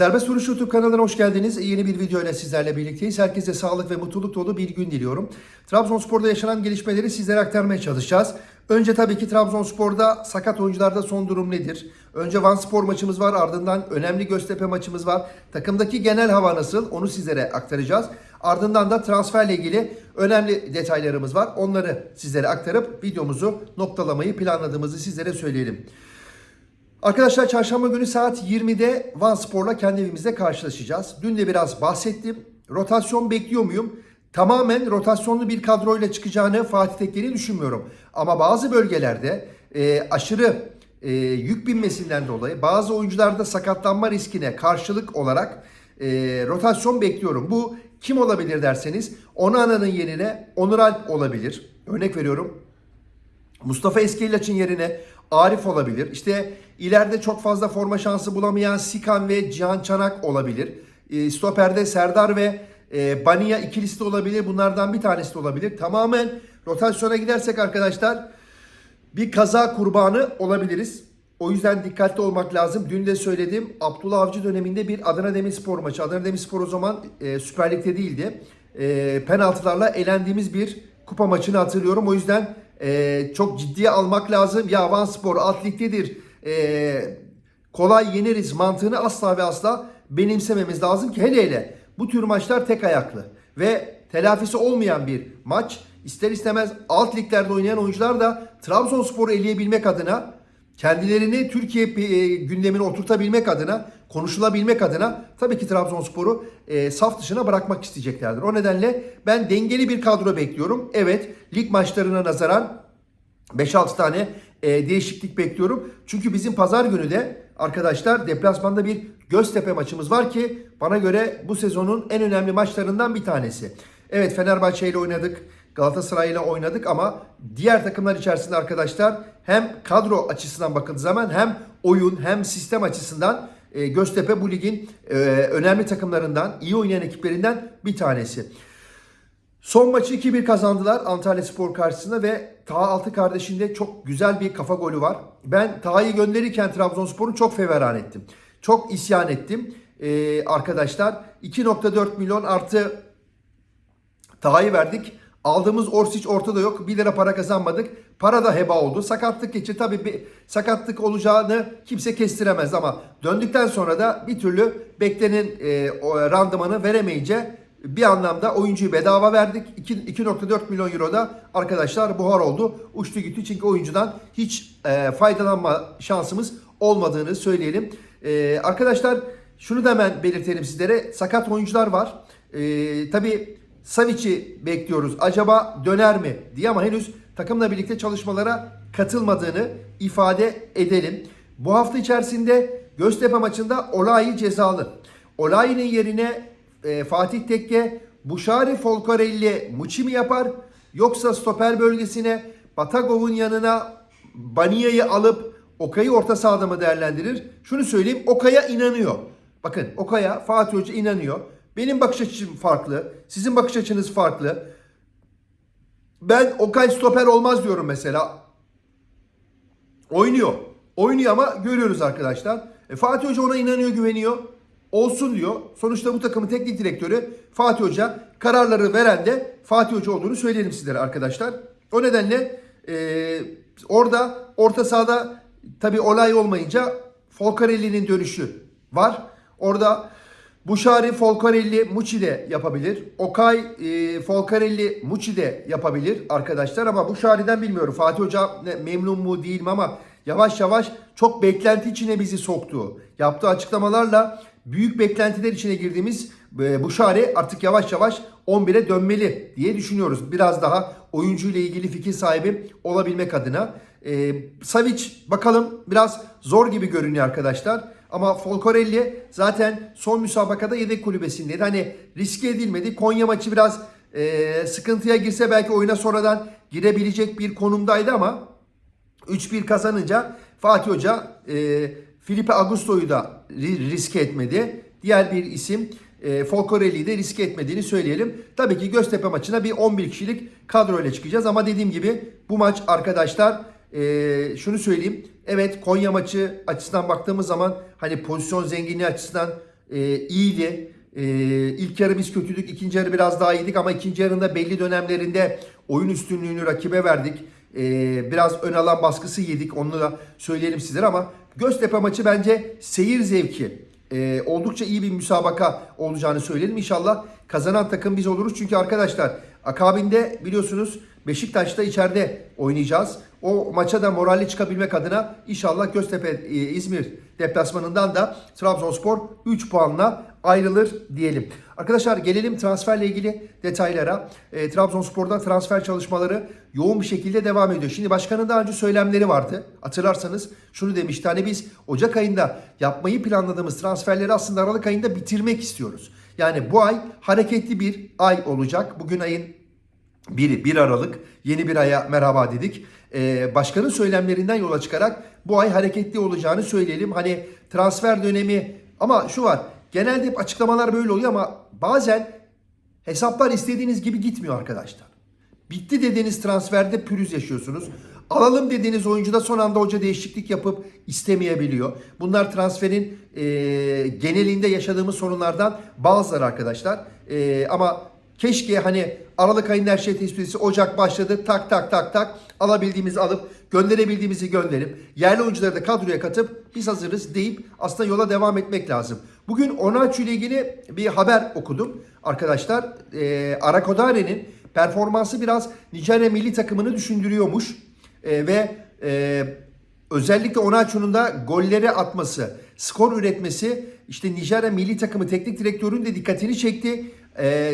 Serbest Vuruş YouTube kanalına hoş geldiniz. Yeni bir video ile sizlerle birlikteyiz. Herkese sağlık ve mutluluk dolu bir gün diliyorum. Trabzonspor'da yaşanan gelişmeleri sizlere aktarmaya çalışacağız. Önce tabii ki Trabzonspor'da sakat oyuncularda son durum nedir? Önce Van Spor maçımız var ardından önemli Göztepe maçımız var. Takımdaki genel hava nasıl onu sizlere aktaracağız. Ardından da transferle ilgili önemli detaylarımız var. Onları sizlere aktarıp videomuzu noktalamayı planladığımızı sizlere söyleyelim. Arkadaşlar çarşamba günü saat 20'de Van Spor'la kendi evimizde karşılaşacağız. Dün de biraz bahsettim. Rotasyon bekliyor muyum? Tamamen rotasyonlu bir kadroyla çıkacağını Fatih Tekke'nin düşünmüyorum. Ama bazı bölgelerde e, aşırı e, yük binmesinden dolayı bazı oyuncularda sakatlanma riskine karşılık olarak e, rotasyon bekliyorum. Bu kim olabilir derseniz Onana'nın yerine Onur Alp olabilir. Örnek veriyorum. Mustafa Eskeliç'in yerine Arif olabilir. İşte ileride çok fazla forma şansı bulamayan Sikan ve Cihan Çanak olabilir. E, Stoper'de Serdar ve e, Bania ikilisi de olabilir. Bunlardan bir tanesi de olabilir. Tamamen rotasyona gidersek arkadaşlar bir kaza kurbanı olabiliriz. O yüzden dikkatli olmak lazım. Dün de söyledim. Abdullah Avcı döneminde bir Adana Demirspor maçı. Adana Demirspor o zaman e, Süper Lig'de değildi. E, penaltılarla elendiğimiz bir kupa maçını hatırlıyorum. O yüzden e, çok ciddiye almak lazım. Ya Van Spor alt ligdedir. E, kolay yeneriz mantığını asla ve asla benimsememiz lazım ki hele hele bu tür maçlar tek ayaklı ve telafisi olmayan bir maç. İster istemez alt liglerde oynayan oyuncular da Trabzonspor'u eleyebilmek adına kendilerini Türkiye e, gündemine oturtabilmek adına, konuşulabilmek adına tabii ki Trabzonspor'u e, saf dışına bırakmak isteyeceklerdir. O nedenle ben dengeli bir kadro bekliyorum. Evet, lig maçlarına nazaran 5-6 tane e, değişiklik bekliyorum. Çünkü bizim pazar günü de arkadaşlar deplasmanda bir Göztepe maçımız var ki bana göre bu sezonun en önemli maçlarından bir tanesi. Evet Fenerbahçe ile oynadık. Galatasaray ile oynadık ama diğer takımlar içerisinde arkadaşlar hem kadro açısından bakıldığı zaman hem oyun hem sistem açısından e, Göztepe bu ligin e, önemli takımlarından, iyi oynayan ekiplerinden bir tanesi. Son maçı 2-1 kazandılar Antalya Spor karşısında ve Taha Altı kardeşinde çok güzel bir kafa golü var. Ben Taha'yı gönderirken Trabzonspor'u çok feveran ettim. Çok isyan ettim ee, arkadaşlar. 2.4 milyon artı Taha'yı verdik. Aldığımız Orsic ortada yok. 1 lira para kazanmadık. Para da heba oldu. Sakatlık geçti. Tabii bir sakatlık olacağını kimse kestiremez ama döndükten sonra da bir türlü beklenen e, o randımanı veremeyince bir anlamda oyuncuyu bedava verdik. 2.4 milyon euro da arkadaşlar buhar oldu. Uçtu gitti çünkü oyuncudan hiç e, faydalanma şansımız olmadığını söyleyelim. E, arkadaşlar şunu da hemen belirtelim sizlere. Sakat oyuncular var. E, tabii Savic'i bekliyoruz. Acaba döner mi diye ama henüz takımla birlikte çalışmalara katılmadığını ifade edelim. Bu hafta içerisinde Göztepe maçında Olayi cezalı. Olayi'nin yerine e, Fatih Tekke Buşari Folcarelli Muçi mi yapar? Yoksa stoper bölgesine Batagov'un yanına Bania'yı alıp Okay'ı orta sahada mı değerlendirir? Şunu söyleyeyim Okay'a inanıyor. Bakın Okay'a Fatih Hoca inanıyor. Benim bakış açım farklı. Sizin bakış açınız farklı. Ben Okay stoper olmaz diyorum mesela. Oynuyor. Oynuyor ama görüyoruz arkadaşlar. E, Fatih Hoca ona inanıyor, güveniyor. Olsun diyor. Sonuçta bu takımın teknik direktörü Fatih Hoca. Kararları veren de Fatih Hoca olduğunu söyleyelim sizlere arkadaşlar. O nedenle e, orada orta sahada tabi olay olmayınca Folcarelli'nin dönüşü var. Orada Buşari, Folcarelli, Muçi de yapabilir. Okay, e, Folcarelli, Muçi de yapabilir arkadaşlar ama Buşari'den bilmiyorum. Fatih Hoca memnun mu değil mi ama yavaş yavaş çok beklenti içine bizi soktu. Yaptığı açıklamalarla büyük beklentiler içine girdiğimiz e, Buşari artık yavaş yavaş 11'e dönmeli diye düşünüyoruz. Biraz daha oyuncu ile ilgili fikir sahibi olabilmek adına. E, Savic bakalım biraz zor gibi görünüyor arkadaşlar. Ama Folcarelli zaten son müsabakada yedek kulübesindeydi. Hani riske edilmedi. Konya maçı biraz e, sıkıntıya girse belki oyuna sonradan girebilecek bir konumdaydı ama 3-1 kazanınca Fatih Hoca e, Felipe Augusto'yu da riske etmedi. Diğer bir isim e, Folcarelli'yi de riske etmediğini söyleyelim. Tabii ki Göztepe maçına bir 11 kişilik kadro ile çıkacağız ama dediğim gibi bu maç arkadaşlar e, şunu söyleyeyim. Evet Konya maçı açısından baktığımız zaman hani pozisyon zenginliği açısından e, iyiydi. E, ilk yarı biz kötüydük. ikinci yarı biraz daha iyiydik ama ikinci yarında belli dönemlerinde oyun üstünlüğünü rakibe verdik. E, biraz ön alan baskısı yedik. Onu da söyleyelim sizlere ama Göztepe maçı bence seyir zevki e, oldukça iyi bir müsabaka olacağını söyleyelim. İnşallah kazanan takım biz oluruz. Çünkü arkadaşlar akabinde biliyorsunuz Beşiktaş'ta içeride oynayacağız. O maça da moralli çıkabilmek adına inşallah Göztepe e, İzmir deplasmanından da Trabzonspor 3 puanla ayrılır diyelim. Arkadaşlar gelelim transferle ilgili detaylara. E, Trabzonspor'da transfer çalışmaları yoğun bir şekilde devam ediyor. Şimdi başkanın daha önce söylemleri vardı. Hatırlarsanız şunu demişti. Hani biz Ocak ayında yapmayı planladığımız transferleri aslında Aralık ayında bitirmek istiyoruz. Yani bu ay hareketli bir ay olacak. Bugün ayın biri 1 Aralık yeni bir aya merhaba dedik. Ee, başkanın söylemlerinden yola çıkarak bu ay hareketli olacağını söyleyelim. Hani transfer dönemi ama şu var genelde hep açıklamalar böyle oluyor ama bazen hesaplar istediğiniz gibi gitmiyor arkadaşlar. Bitti dediğiniz transferde pürüz yaşıyorsunuz. Alalım dediğiniz oyuncuda son anda hoca değişiklik yapıp istemeyebiliyor. Bunlar transferin e, genelinde yaşadığımız sorunlardan bazıları arkadaşlar. E, ama keşke hani Aralık ayının her şey tespitisi Ocak başladı tak tak tak tak alabildiğimizi alıp gönderebildiğimizi gönderip yerli oyuncuları da kadroya katıp biz hazırız deyip aslında yola devam etmek lazım. Bugün Onaçu ile ilgili bir haber okudum arkadaşlar. E, Arakodare'nin performansı biraz Nijerya milli takımını düşündürüyormuş. E, ve e, özellikle Onaçu'nun da golleri atması, skor üretmesi işte Nijerya milli takımı teknik direktörün de dikkatini çekti. E,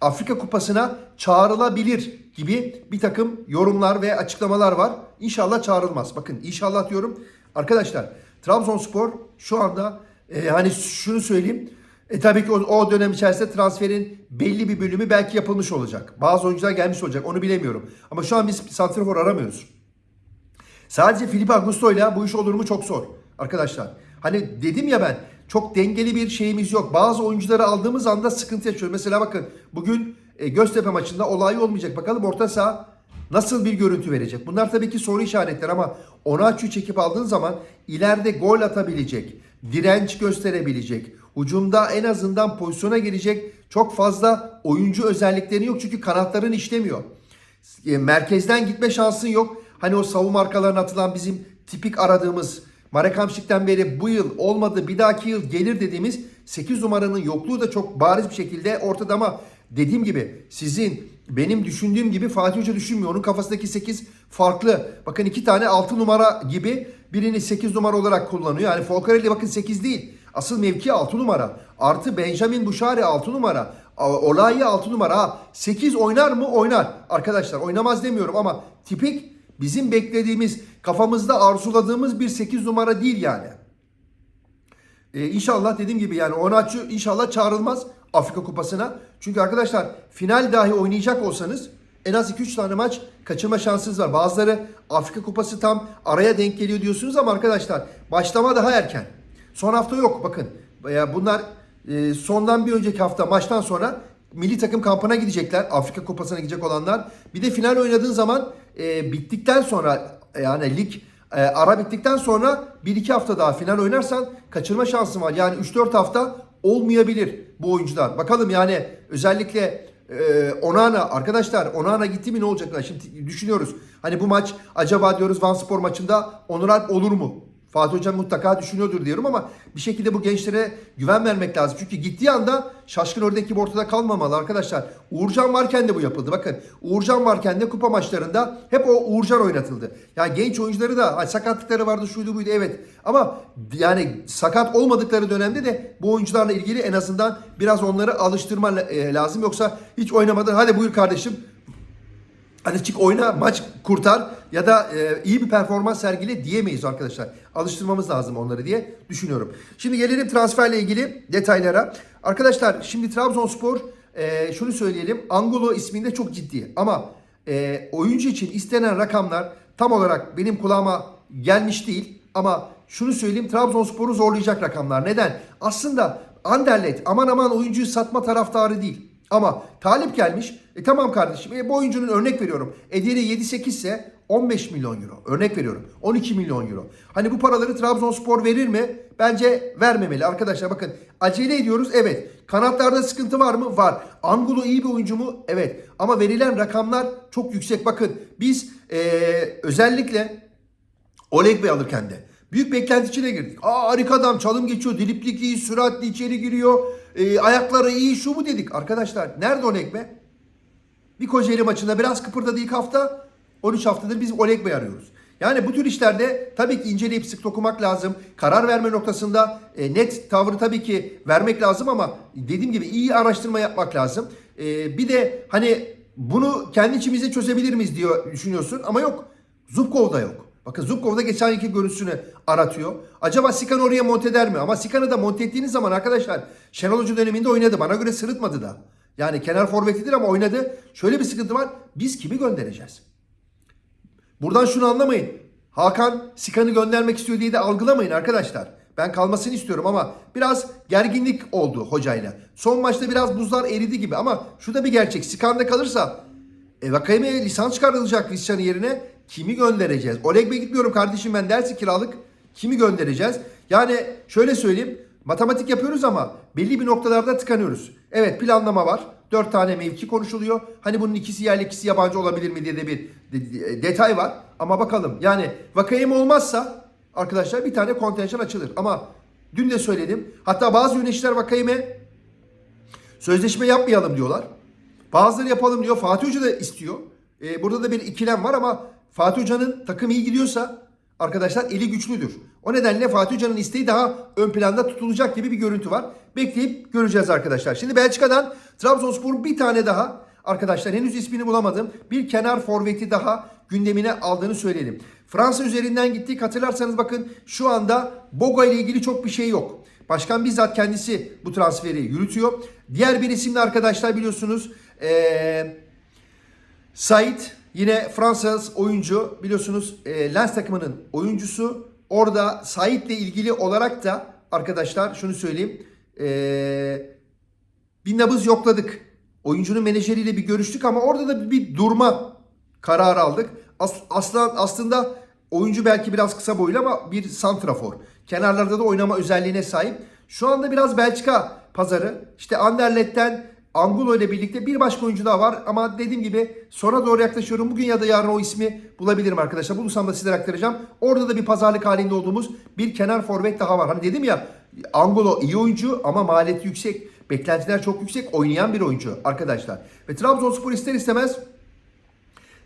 Afrika Kupası'na çağrılabilir gibi bir takım yorumlar ve açıklamalar var. İnşallah çağrılmaz. Bakın inşallah diyorum. Arkadaşlar Trabzonspor şu anda e, hani şunu söyleyeyim. E tabii ki o, o dönem içerisinde transferin belli bir bölümü belki yapılmış olacak. Bazı oyuncular gelmiş olacak. Onu bilemiyorum. Ama şu an biz santrafor aramıyoruz. Sadece Felipe Augusto ile bu iş olur mu çok zor arkadaşlar. Hani dedim ya ben çok dengeli bir şeyimiz yok. Bazı oyuncuları aldığımız anda sıkıntı yaşıyoruz. Mesela bakın bugün e, Göztepe maçında olay olmayacak. Bakalım orta saha nasıl bir görüntü verecek? Bunlar tabii ki soru işaretleri ama Onaçu'yu çekip aldığın zaman ileride gol atabilecek, direnç gösterebilecek, ucumda en azından pozisyona girecek çok fazla oyuncu özellikleri yok. Çünkü kanatların işlemiyor. E, merkezden gitme şansın yok. Hani o savunma arkalarına atılan bizim tipik aradığımız Marek Hamşik'ten beri bu yıl olmadı bir dahaki yıl gelir dediğimiz 8 numaranın yokluğu da çok bariz bir şekilde ortada ama dediğim gibi sizin benim düşündüğüm gibi Fatih Hoca düşünmüyor. Onun kafasındaki 8 farklı. Bakın iki tane 6 numara gibi birini 8 numara olarak kullanıyor. Yani Folcarelli bakın 8 değil. Asıl mevki 6 numara. Artı Benjamin Buşari 6 numara. Olayi 6 numara. Ha, 8 oynar mı? Oynar. Arkadaşlar oynamaz demiyorum ama tipik bizim beklediğimiz kafamızda arzuladığımız bir 8 numara değil yani. Ee, inşallah dediğim gibi yani Onaçu inşallah çağrılmaz Afrika Kupası'na. Çünkü arkadaşlar final dahi oynayacak olsanız en az 2-3 tane maç kaçırma şansınız var. Bazıları Afrika Kupası tam araya denk geliyor diyorsunuz ama arkadaşlar başlama daha erken. Son hafta yok bakın. Bunlar e, sondan bir önceki hafta maçtan sonra milli takım kampına gidecekler. Afrika Kupası'na gidecek olanlar. Bir de final oynadığın zaman e, bittikten sonra yani lig e, ara bittikten sonra 1-2 hafta daha final oynarsan kaçırma şansın var. Yani 3-4 hafta olmayabilir bu oyuncular. Bakalım yani özellikle e, Onana arkadaşlar Onana gitti mi ne olacaklar? Şimdi düşünüyoruz. Hani bu maç acaba diyoruz Van Spor maçında Onur Alp olur mu? Fatih Hocam mutlaka düşünüyordur diyorum ama bir şekilde bu gençlere güven vermek lazım. Çünkü gittiği anda şaşkın ördek gibi ortada kalmamalı arkadaşlar. Uğurcan varken de bu yapıldı. Bakın Uğurcan varken de kupa maçlarında hep o Uğurcan oynatıldı. Yani genç oyuncuları da sakatlıkları vardı şuydu buydu evet. Ama yani sakat olmadıkları dönemde de bu oyuncularla ilgili en azından biraz onları alıştırma lazım. Yoksa hiç oynamadan hadi buyur kardeşim Hadi çık oyna maç kurtar ya da e, iyi bir performans sergile diyemeyiz arkadaşlar. Alıştırmamız lazım onları diye düşünüyorum. Şimdi gelelim transferle ilgili detaylara. Arkadaşlar şimdi Trabzonspor e, şunu söyleyelim. Angulo isminde çok ciddi ama e, oyuncu için istenen rakamlar tam olarak benim kulağıma gelmiş değil. Ama şunu söyleyeyim Trabzonspor'u zorlayacak rakamlar. Neden? Aslında Anderlet aman aman oyuncuyu satma taraftarı değil. Ama talip gelmiş. E tamam kardeşim. E, bu oyuncunun örnek veriyorum. Ederi 7-8 ise 15 milyon euro. Örnek veriyorum. 12 milyon euro. Hani bu paraları Trabzonspor verir mi? bence vermemeli arkadaşlar. Bakın acele ediyoruz evet. Kanatlarda sıkıntı var mı? Var. Angulo iyi bir oyuncu mu? Evet. Ama verilen rakamlar çok yüksek. Bakın biz eee, özellikle Oleg Bey alırken de büyük beklenti içine girdik. Aa harika adam çalım geçiyor, diliplik iyi, süratli içeri giriyor, e, ayakları iyi şu bu dedik. Arkadaşlar nerede Oleg Bey? Bir Kocaeli maçında biraz kıpırdadı ilk hafta. 13 haftadır biz Oleg Bey arıyoruz. Yani bu tür işlerde tabii ki inceleyip sık dokumak lazım. Karar verme noktasında e, net tavrı tabii ki vermek lazım ama dediğim gibi iyi araştırma yapmak lazım. E, bir de hani bunu kendi içimizde çözebilir miyiz diyor düşünüyorsun ama yok. Zubkov da yok. Bakın Zubkov da geçen yılki görüntüsünü aratıyor. Acaba Sikan oraya monte eder mi? Ama Sikan'ı da monte ettiğiniz zaman arkadaşlar Şenol Hoca döneminde oynadı. Bana göre sırıtmadı da. Yani kenar forvetidir ama oynadı. Şöyle bir sıkıntı var. Biz kimi göndereceğiz? Buradan şunu anlamayın. Hakan Sikan'ı göndermek istiyor diye de algılamayın arkadaşlar. Ben kalmasını istiyorum ama biraz gerginlik oldu hocayla. Son maçta biraz buzlar eridi gibi ama şu da bir gerçek. Sikan'da kalırsa e, Vakayeme'ye lisans çıkarılacak Vizcan'ın yerine kimi göndereceğiz? Oleg Bey gitmiyorum kardeşim ben dersi kiralık. Kimi göndereceğiz? Yani şöyle söyleyeyim. Matematik yapıyoruz ama belli bir noktalarda tıkanıyoruz. Evet planlama var. Dört tane mevki konuşuluyor. Hani bunun ikisi yerli ikisi yabancı olabilir mi diye de bir de- de- detay var. Ama bakalım yani Vakayeme olmazsa arkadaşlar bir tane kontenjan açılır. Ama dün de söyledim. Hatta bazı yöneticiler Vakayeme Sözleşme yapmayalım diyorlar. Bazıları yapalım diyor. Fatih Hoca da istiyor. Ee, burada da bir ikilem var ama Fatih Hoca'nın takım iyi gidiyorsa arkadaşlar eli güçlüdür. O nedenle Fatih Hoca'nın isteği daha ön planda tutulacak gibi bir görüntü var. Bekleyip göreceğiz arkadaşlar. Şimdi Belçika'dan Trabzonspor bir tane daha arkadaşlar henüz ismini bulamadım. Bir kenar forveti daha gündemine aldığını söyleyelim. Fransa üzerinden gittik. Hatırlarsanız bakın şu anda Boga ile ilgili çok bir şey yok. Başkan bizzat kendisi bu transferi yürütüyor. Diğer bir isimli arkadaşlar biliyorsunuz ee, Sait yine Fransız oyuncu biliyorsunuz e, Lens takımının oyuncusu. Orada Sait'le ilgili olarak da arkadaşlar şunu söyleyeyim. ee, bir nabız yokladık. Oyuncunun menajeriyle bir görüştük ama orada da bir durma kararı aldık. As- aslan aslında oyuncu belki biraz kısa boylu ama bir santrafor. Kenarlarda da oynama özelliğine sahip. Şu anda biraz Belçika pazarı. İşte Anderlet'ten Angulo ile birlikte bir başka oyuncu daha var ama dediğim gibi sona doğru yaklaşıyorum. Bugün ya da yarın o ismi bulabilirim arkadaşlar. Bulursam da sizlere aktaracağım. Orada da bir pazarlık halinde olduğumuz bir kenar forvet daha var. Hani dedim ya Angulo iyi oyuncu ama maliyeti yüksek. Beklentiler çok yüksek. Oynayan bir oyuncu arkadaşlar. Ve Trabzonspor ister istemez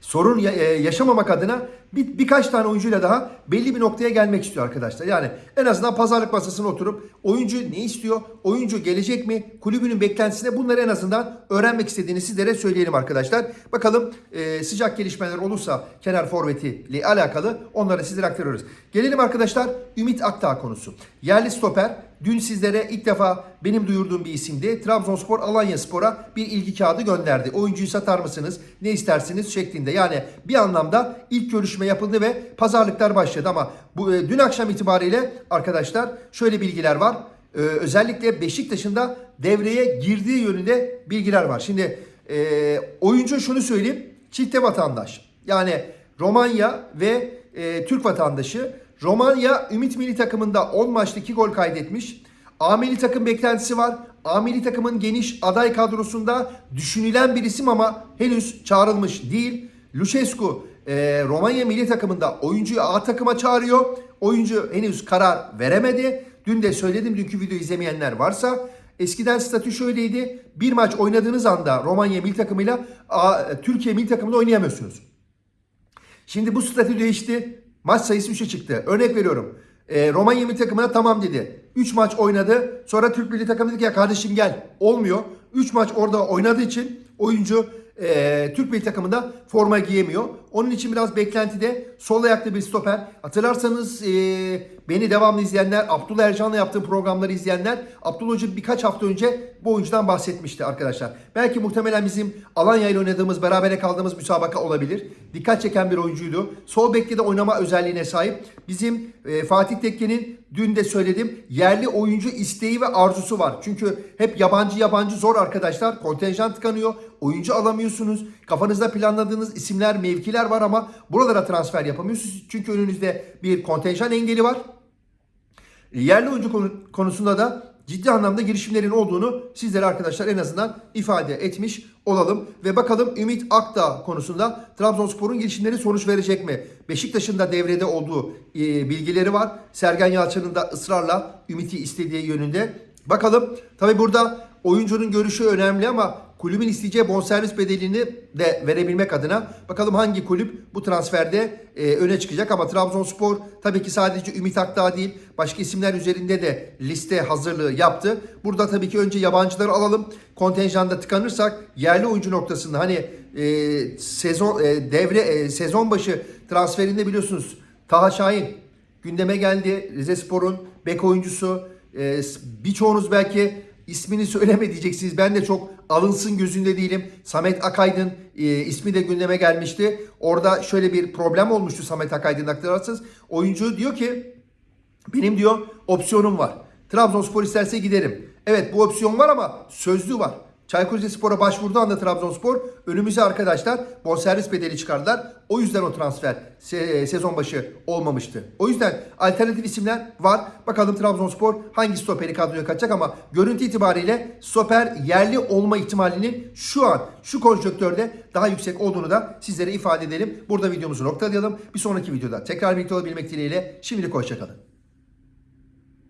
sorun e, yaşamamak adına bir, birkaç tane oyuncuyla daha belli bir noktaya gelmek istiyor arkadaşlar. Yani en azından pazarlık masasına oturup oyuncu ne istiyor, oyuncu gelecek mi, kulübünün beklentisine bunları en azından öğrenmek istediğini sizlere söyleyelim arkadaşlar. Bakalım e, sıcak gelişmeler olursa kenar forveti ile alakalı onları sizlere aktarıyoruz. Gelelim arkadaşlar Ümit Akdağ konusu. Yerli stoper Dün sizlere ilk defa benim duyurduğum bir isimdi. Trabzonspor Alanya Spor'a bir ilgi kağıdı gönderdi. Oyuncuyu satar mısınız? Ne istersiniz? şeklinde. Yani bir anlamda ilk görüşme yapıldı ve pazarlıklar başladı ama bu e, dün akşam itibariyle arkadaşlar şöyle bilgiler var. Ee, özellikle Beşiktaş'ın da devreye girdiği yönünde bilgiler var. Şimdi e, oyuncu şunu söyleyeyim. Çifte vatandaş. Yani Romanya ve e, Türk vatandaşı. Romanya Ümit Milli Takımında 10 maçta 2 gol kaydetmiş. A milli takım beklentisi var. A milli takımın geniş aday kadrosunda düşünülen bir isim ama henüz çağrılmış değil. Lucescu e, Romanya milli takımında oyuncuyu A takıma çağırıyor. Oyuncu henüz karar veremedi. Dün de söyledim dünkü videoyu izlemeyenler varsa. Eskiden statü şöyleydi. Bir maç oynadığınız anda Romanya milli takımıyla A, Türkiye milli takımında oynayamıyorsunuz. Şimdi bu statü değişti. Maç sayısı 3'e çıktı. Örnek veriyorum. E, Romanya milli takımına tamam dedi. 3 maç oynadı. Sonra Türk milli takımı dedi ki ya kardeşim gel. Olmuyor. 3 maç orada oynadığı için oyuncu e, Türk milli takımında forma giyemiyor. Onun için biraz beklentide sol ayaklı bir stoper. Hatırlarsanız e, beni devamlı izleyenler, Abdullah Ercan'la yaptığım programları izleyenler Abdullah Hoca birkaç hafta önce bu oyuncudan bahsetmişti arkadaşlar. Belki muhtemelen bizim Alanya ile oynadığımız, berabere kaldığımız müsabaka olabilir. Dikkat çeken bir oyuncuydu. Sol bekte de oynama özelliğine sahip. Bizim e, Fatih Tekke'nin dün de söyledim yerli oyuncu isteği ve arzusu var. Çünkü hep yabancı yabancı zor arkadaşlar. Kontenjan tıkanıyor. Oyuncu alamıyorsunuz. Kafanızda planladığınız isimler, mevkiler var ama buralara transfer yapamıyorsunuz. Çünkü önünüzde bir kontenjan engeli var. Yerli oyuncu konu- konusunda da ciddi anlamda girişimlerin olduğunu sizlere arkadaşlar en azından ifade etmiş olalım. Ve bakalım Ümit Akdağ konusunda Trabzonspor'un girişimleri sonuç verecek mi? Beşiktaş'ın da devrede olduğu e, bilgileri var. Sergen Yalçın'ın da ısrarla Ümit'i istediği yönünde. Bakalım tabi burada oyuncunun görüşü önemli ama kulübün isteyeceği bonservis bedelini de verebilmek adına bakalım hangi kulüp bu transferde e, öne çıkacak ama Trabzonspor tabii ki sadece Ümit Akdağ değil başka isimler üzerinde de liste hazırlığı yaptı. Burada tabii ki önce yabancıları alalım. Kontenjanda tıkanırsak yerli oyuncu noktasında hani e, sezon e, devre e, sezon başı transferinde biliyorsunuz Taha Şahin gündeme geldi. Rize Spor'un bek oyuncusu. Ee, birçoğunuz belki ismini söyleme diyeceksiniz. Ben de çok alınsın gözünde değilim. Samet Akaydın e, ismi de gündeme gelmişti. Orada şöyle bir problem olmuştu Samet Akaydın hatırlarsınız. Oyuncu diyor ki benim diyor opsiyonum var. Trabzonspor isterse giderim. Evet bu opsiyon var ama sözlü var. Çaykur Rizespor'a başvurduğu anda Trabzonspor önümüze arkadaşlar bonservis bedeli çıkardılar. O yüzden o transfer se- sezon başı olmamıştı. O yüzden alternatif isimler var. Bakalım Trabzonspor hangi stoperi kadroya katacak ama görüntü itibariyle stoper yerli olma ihtimalinin şu an şu konjonktörde daha yüksek olduğunu da sizlere ifade edelim. Burada videomuzu noktalayalım. Bir sonraki videoda tekrar birlikte olabilmek dileğiyle şimdilik hoşçakalın.